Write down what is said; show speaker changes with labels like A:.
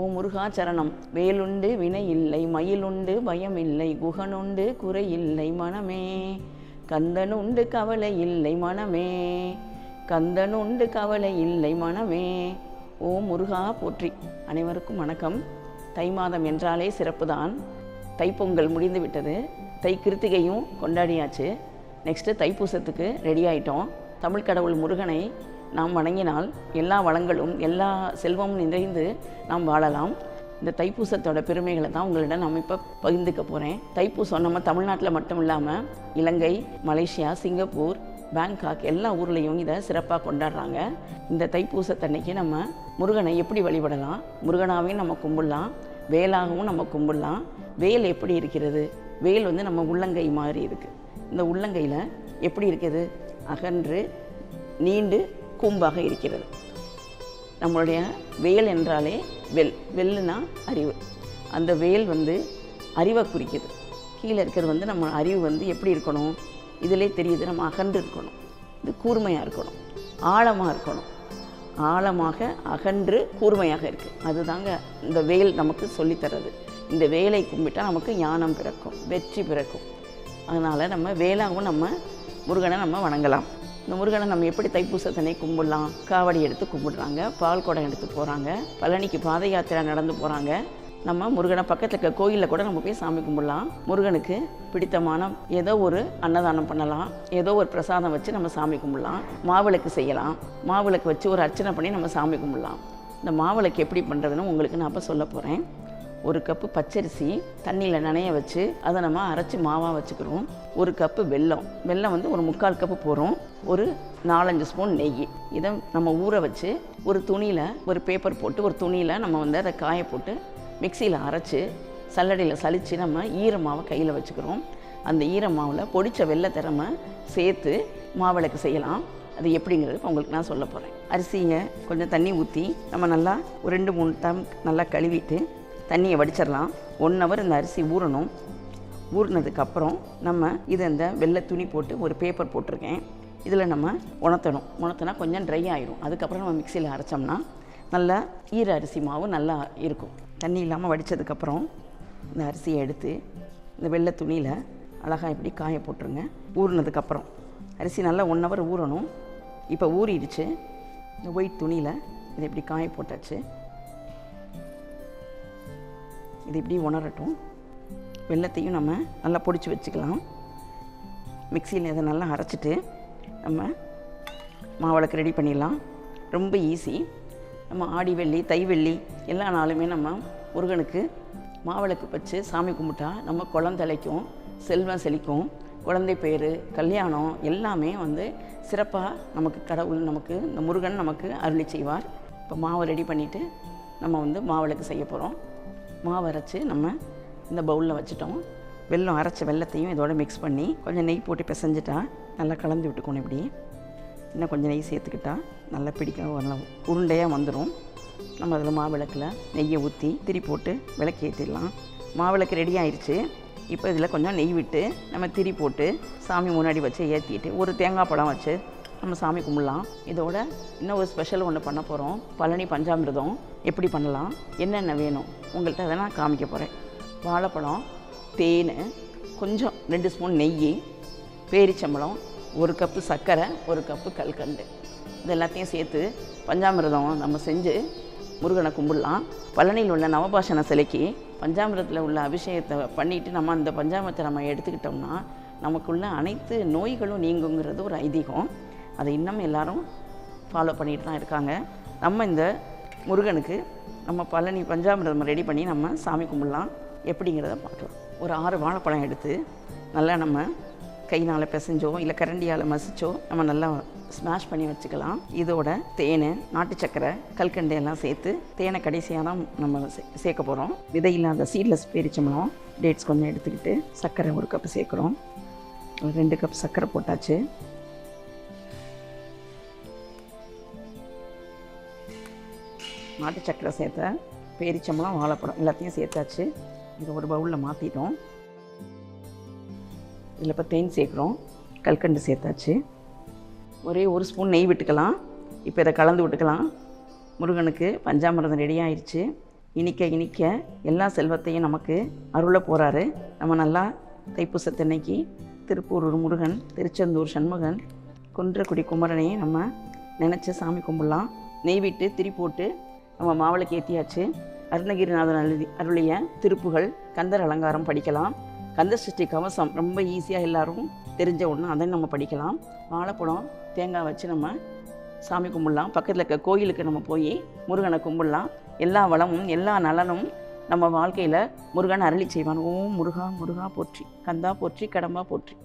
A: ஓ முருகா சரணம் வேலுண்டு வினை இல்லை மயிலுண்டு பயம் இல்லை குகனுண்டு குறை இல்லை மனமே. கந்தனுண்டு கவலை இல்லை மனமே. கந்தனுண்டு கவலை இல்லை மனமே. ஓ முருகா போற்றி. அனைவருக்கும் வணக்கம். தை மாதம் என்றாலே சிறப்புதான். தைப்பொங்கல் முடிந்து விட்டது தை கிருத்திகையும் கொண்டாடியாச்சு. நெக்ஸ்ட்டு தைப்பூசத்துக்கு ரெடி ஆயிட்டோம். தமிழ் கடவுள் முருகனை நாம் வணங்கினால் எல்லா வளங்களும் எல்லா செல்வமும் நிறைந்து நாம் வாழலாம். இந்த தைப்பூசத்தோட பெருமைகளை தான் உங்களிடம் நம்ம இப்போ பகிர்ந்துக்க போகிறேன் தைப்பூசம் நம்ம தமிழ்நாட்டில் மட்டும் இல்லாமல் இலங்கை மலேசியா சிங்கப்பூர் பேங்காக் எல்லா ஊர்லேயும் இதை சிறப்பாக கொண்டாடுறாங்க. இந்த தைப்பூசத்தன்னைக்கு நம்ம முருகனை எப்படி வழிபடலாம்? முருகனாவையும் நம்ம கும்பிடலாம். வேலாகவும் நம்ம கும்பிடலாம். வேல் எப்படி இருக்கிறது? வேல் வந்து நம்ம உள்ளங்கை மாதிரி இருக்குது இந்த உள்ளங்கையில் எப்படி இருக்குது? அகன்று நீண்டு கூம்பாக இருக்கிறது. நம்மளுடைய வேல் என்றாலே வெல். வெல்லுனா அறிவு. அந்த வேல் வந்து அறிவை குறிக்குது. கீழே இருக்கிறது வந்து நம்ம அறிவு வந்து எப்படி இருக்கணும்? இதிலே தெரியுது நம்ம அகன்று இருக்கணும். இது கூர்மையாக இருக்கணும். ஆழமாக இருக்கணும். ஆழமாக அகன்று கூர்மையாக இருக்குது அதுதாங்க இந்த வேல் நமக்கு சொல்லித்தர்றது. இந்த வேலை கும்பிட்டால் நமக்கு ஞானம் பிறக்கும். வெற்றி பிறக்கும். அதனால் நம்ம வேலாகவும் நம்ம முருகனை நம்ம வணங்கலாம். இந்த முருகனை நம்ம எப்படி தைப்பூசத்தனை கும்பிடலாம்? காவடி எடுத்து கும்பிடுறாங்க. பால் குடம் எடுத்து போகிறாங்க பழனிக்கு பாத யாத்திரை நடந்து போகிறாங்க நம்ம முருகனை பக்கத்தில் இருக்க கோயிலில் கூட நம்ம போய் சாமி கும்பிடலாம். முருகனுக்கு பிடித்தமான ஏதோ ஒரு அன்னதானம் பண்ணலாம். ஏதோ ஒரு பிரசாதம் வச்சு நம்ம சாமி கும்பிடலாம். மாவிளக்கு செய்யலாம். மாவிளக்கு வச்சு ஒரு அர்ச்சனை பண்ணி நம்ம சாமி கும்பிடலாம். இந்த மாவிளக்கு எப்படி பண்ணுறதுன்னு உங்களுக்கு நான் அப்போ சொல்ல போகிறேன் ஒரு கப்பு பச்சரிசி தண்ணியில் நனைய வச்சு அதை நம்ம அரைச்சி மாவாக வச்சுக்கிறோம். ஒரு கப்பு வெல்லம். வெல்லம் வந்து ஒரு முக்கால் கப்பு போகிறோம் ஒரு நாலஞ்சு ஸ்பூன் நெய். இதை நம்ம ஊற வச்சு ஒரு துணியில் ஒரு பேப்பர் போட்டு ஒரு துணியில் நம்ம வந்து அதை காய போட்டு மிக்சியில் அரைச்சி சல்லடையில் சலித்து நம்ம ஈரமாவை கையில் வச்சுக்கிறோம். அந்த ஈரமாவில் பொடிச்ச வெள்ளத்தை நம்ம சேர்த்து மாவிளக்கு செய்யலாம். அது எப்படிங்கிறது இப்போ உங்களுக்கு நான் சொல்ல போகிறேன் அரிசியை கொஞ்சம் தண்ணி ஊற்றி நம்ம நல்லா ஒரு ரெண்டு மூணு டம் நல்லா கழுவிட்டு தண்ணியை வடிச்சிடலாம். ஒன் ஹவர் இந்த அரிசி ஊறணும். ஊறினதுக்கப்புறம் நம்ம இதை இந்த வெள்ளை துணி போட்டு ஒரு பேப்பர் போட்டிருக்கேன். இதில் நம்ம உணர்த்தணும். உணர்த்தினா கொஞ்சம் ட்ரை ஆயிடும் அதுக்கப்புறம் நம்ம மிக்சியில் அரைச்சோம்னா நல்லா ஈர அரிசி மாவு நல்லா இருக்கும். தண்ணி இல்லாமல் வடித்ததுக்கப்புறம் இந்த அரிசியை எடுத்து இந்த வெள்ளை துணியில் அழகாக இப்படி காய போட்டுருங்க. ஊறினதுக்கப்புறம் அரிசி நல்லா ஒன் ஹவர் ஊறணும். இப்போ ஊறிடுச்சு. இந்த ஒயிட் துணியில் இதை இப்படி காய போட்டாச்சு. இது இப்படி உணரட்டும். வெள்ளத்தையும் நம்ம நல்லா பொடிச்சு வச்சுக்கலாம். மிக்சியில் இதை நல்லா அரைச்சிட்டு நம்ம மாவிளக்கு ரெடி பண்ணிடலாம். ரொம்ப ஈஸி நம்ம ஆடி வெள்ளி தை வெள்ளி எல்லா நாளுமே நம்ம முருகனுக்கு மாவிளக்கு வச்சு சாமி கும்பிட்டா நம்ம குழந்தலைக்கும் செல்வம் செழிக்கும். குழந்தை பேர் கல்யாணம் எல்லாமே வந்து சிறப்பாக நமக்கு கடவுள் நமக்கு இந்த முருகன் நமக்கு அருளி செய்வார். இப்போ மாவை ரெடி பண்ணிவிட்டு நம்ம வந்து மாவிளக்கு செய்ய போகிறோம் மாவு அரைச்சி நம்ம இந்த பவுலில் வச்சுட்டோம். வெல்லம் அரைச்ச வெள்ளத்தையும் இதோட மிக்ஸ் பண்ணி கொஞ்சம் நெய் போட்டு பிசைஞ்சிட்டா நல்லா கலந்து விட்டுக்கணும் இப்படி. இன்னும் கொஞ்சம் நெய் சேர்த்துக்கிட்டா நல்லா பிடிக்க நல்லா உருண்டையாக வந்துடும் நம்ம அதில் மாவிளக்கில் நெய்யை ஊற்றி திரி போட்டு விளக்கு ஏற்றிடலாம் மாவிளக்கு ரெடி ஆயிடுச்சு இப்போ இதில் கொஞ்சம் நெய் விட்டு நம்ம திரி போட்டு சாமி முன்னாடி வச்சு ஏற்றிட்டு ஒரு தேங்காய் பழம் வச்சு நம்ம சாமி கும்பிடலாம். இதோட இன்னும் ஒரு ஸ்பெஷல் ஒன்று பண்ண போகிறோம் பழனி பஞ்சாமிர்தம். எப்படி பண்ணலாம்? என்னென்ன வேணும்? உங்கள்கிட்ட அதை நான் காமிக்க போகிறேன் வாழைப்பழம் தேன் கொஞ்சம் ரெண்டு ஸ்பூன் நெய் பேரிச்சம்பழம் ஒரு கப்பு சர்க்கரை ஒரு கப்பு கல்கண்டு. இது எல்லாத்தையும் சேர்த்து பஞ்சாமிர்தம் நம்ம செஞ்சு முருகனை கும்பிடலாம். பழனியில் உள்ள நவபாஷண சிலைக்கு பஞ்சாமிரத்தில் உள்ள அபிஷேகத்தை பண்ணிவிட்டு நம்ம அந்த பஞ்சாமிரத்தை நம்ம எடுத்துக்கிட்டோம்னா நமக்குள்ள அனைத்து நோய்களும் நீங்குங்கிறது ஒரு ஐதீகம். அதை இன்னும் எல்லாரும் ஃபாலோ பண்ணிட்டு தான் இருக்காங்க. நம்ம இந்த முருகனுக்கு நம்ம பழனி பஞ்சாமிரதம் ரெடி பண்ணி நம்ம சாமி கும்பிடலாம். எப்படிங்கிறத பார்க்கலாம். ஒரு ஆறு வாழைப்பழம் எடுத்து நல்லா நம்ம கைனால் பிசைஞ்சோ இல்லை கரண்டியால் மசிச்சோ நம்ம நல்லா ஸ்மாஷ் பண்ணி வச்சுக்கலாம். இதோட தேன் நாட்டு சக்கரை கல்கண்டு எல்லாம் சேர்த்து தேனை கடைசியாக தான் நம்ம சே சேர்க்க போகிறோம் விதை இல்லாத சீட்லெஸ் பேரிச்சம்பழம் டேட்ஸ் கொஞ்சம் எடுத்துக்கிட்டு சர்க்கரை ஒரு கப் சேர்க்குறோம். ரெண்டு கப் சர்க்கரை போட்டாச்சு. நாட்டு சக்கரை சேர்த்த பேரிச்சம்பளம் வாழைப்பழம் எல்லாத்தையும் சேர்த்தாச்சு. இதை ஒரு பவுலில் மாற்றிட்டோம் இதில் இப்போ தேன் சேர்க்குறோம். கல்கண்டு சேர்த்தாச்சு. ஒரே ஒரு ஸ்பூன் நெய் விட்டுக்கலாம். இப்போ இதை கலந்து விட்டுக்கலாம். முருகனுக்கு பஞ்சாமிரதம் ரெடி ஆயிடுச்சு இனிக்க இனிக்க எல்லா செல்வத்தையும் நமக்கு அருள போகிறாரு நம்ம நல்லா தைப்பூசத்தன்னைக்கு திருப்பூர் முருகன் திருச்செந்தூர் சண்முகன் குன்றக்குடி குமரனையும் நம்ம நினச்சி சாமி கும்பிடலாம். நெய் விட்டு திரி போட்டு நம்ம மாவிளக்கு ஏற்றியாச்சு அருணகிரிநாதன் அழுதி அருளிய திருப்புகள் கந்தர் அலங்காரம் படிக்கலாம். கந்த சஷ்டி கவசம் ரொம்ப ஈஸியாக எல்லாரும் தெரிஞ்ச ஒன்று அதை நம்ம படிக்கலாம். வாழைப்பழம் தேங்காய் வச்சு நம்ம சாமி கும்பிடலாம். பக்கத்தில் இருக்க கோயிலுக்கு நம்ம போய் முருகனை கும்பிடலாம். எல்லா வளமும் எல்லா நலனும் நம்ம வாழ்க்கையில் முருகன் அருளி செய்வான். ஓம் முருகா முருகா போற்றி கந்தா போற்றி கடம்பா போற்றி.